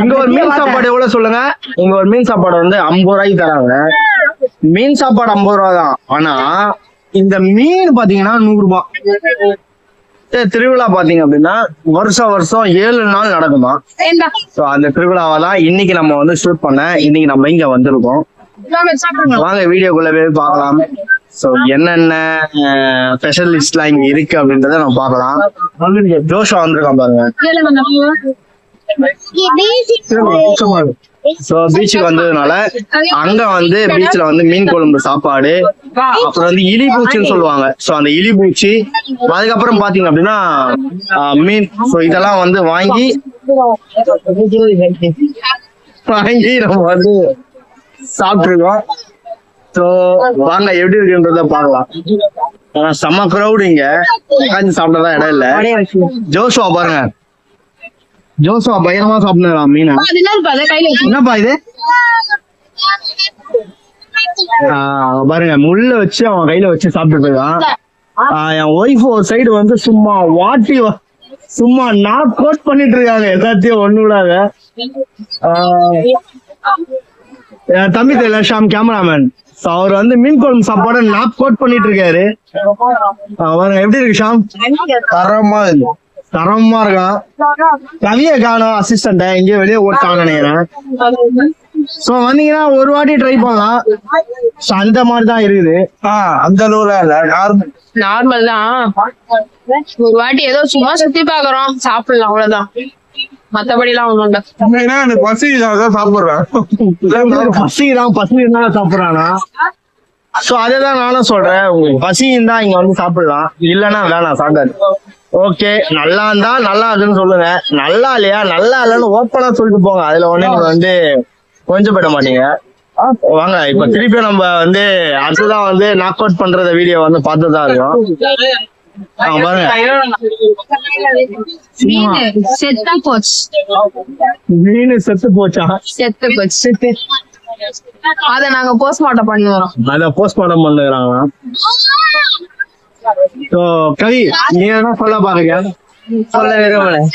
இங்க ஒரு மீன் சாப்பாடு எவ்வளவு சொல்லுங்க? இங்க ஒரு மீன் சாப்பாடு வந்து ஐம்பது ரூபாய்க்கு தராங்க. மீன் சாப்பாடு ஐம்பது ரூபா தான். ஆனா இந்த மீன் பாத்தீங்கன்னா நூறு ரூபாய் திருவிழா பாத்தீங்க அப்படின்னா வருஷம் வருஷம் ஏழு நாள் நடக்குமா? சோ அந்த திருவிழாவை தான் இன்னைக்கு நம்ம வந்து ஷூட் பண்ண இன்னைக்கு நம்ம இங்க வந்திருக்கோம். வாங்க வீடியோக்குள்ள போய் பார்க்கலாம். சோ என்னென்ன ஸ்பெஷலிஸ்ட்லாம் இங்க இருக்கு அப்படின்றத நம்ம பார்க்கலாம். ஜோஷா வந்திருக்கான் பாருங்க. சோ பீச்சுக்கு வந்ததுனால அங்க வந்து பீச்ல வந்து மீன் குழம்பு சாப்பாடு அப்புறம் வந்து இலி பூச்சின்னு சொல்லுவாங்க. சோ அந்த இலி பூச்சி அதுக்கப்புறம் பாத்தீங்க அப்படின்னா மீன். சோ இதெல்லாம் வந்து வாங்கி வாங்கி நம்ம வந்து சாப்பிட்டுருக்கோம். சோ வாங்க எப்படி இருக்குன்றத பார்க்கலாம். ஆனா செம்ம crowd இங்க. உட்காந்து சாப்பிட்டதா இடம் இல்ல. ஜோஷுவா பாருங்க. ஜோஷுவா பயங்கரமா சாப்பிடுறான் மீனை? என்னப்பா இது? பாருங்க முள்ள வச்சு அவன் கையில வச்சு சாப்பிட்டு இருக்கான் என் ஒய்ஃப் ஒரு சைடு வந்து சும்மா வாட்டி சும்மா நாக் கோட் பண்ணிட்டு இருக்காங்க எல்லாத்தையும் ஒண்ணு விடாத. என் தம்பி தெரியல ஷாம் கேமராமேன் அவர் வந்து மீன் குழம்பு சாப்பாடு நாக் கோட் பண்ணிட்டு இருக்காரு எப்படி இருக்கு ஷாம்? தரமா இருக்கு. தரமா இருக்கான். கவிய காணும் அசிஸ்டன்ட எங்கேயோ வெளியே ஓட்டாங்க நினைக்கிறேன். சோ வந்தீங்கன்னா ஒரு வாட்டி ட்ரை பண்ணலாம். அந்த மாதிரி தான் இருக்குது. அந்த அளவுல இல்ல. நார்மல் நார்மல் தான். ஒரு வாட்டி ஏதோ சும்மா சுத்தி பாக்குறோம் சாப்பிடலாம் அவ்வளவுதான். மத்தபடி எல்லாம் ஒண்ணும் இல்ல. எனக்கு பசி தான் சாப்பிடுறேன். பசி தான் பசி தான் சாப்பிடுறானா? சோ அதேதான் நானும் சொல்றேன். உங்களுக்கு பசி இருந்தா இங்க வந்து சாப்பிடலாம். இல்லன்னா வேணாம் சாப்பிடாது. ஓகே நல்லா இருந்தா நல்லா இருக்குன்னு சொல்லுங்க. நல்லா இல்லையா? நல்லா இல்லைன்னு ஓப்பனா சொல்லிட்டு போங்க. அதுல ஒண்ணு நீங்க வந்து கொஞ்சம் போயிட மாட்டீங்க. வாங்க இப்ப திருப்பி நம்ம வந்து அடுத்ததான் வந்து நாக் அவுட் பண்றத வீடியோ வந்து பார்த்துதான் இருக்கோம். ஆ, பாருங்க. மீன் செத்தா போச்சு. மீன் செத்து போச்சா? செத்து போச்சு. அத நாங்க போஸ்ட்மார்ட்டம் பண்ணி வரோம் அத போஸ்ட்மார்ட்டம் பண்ணுறாங்க ஸோ கவி நீ என்ன சொல்ல பாருங்க சொல்ல விரும்பல எல்லாம்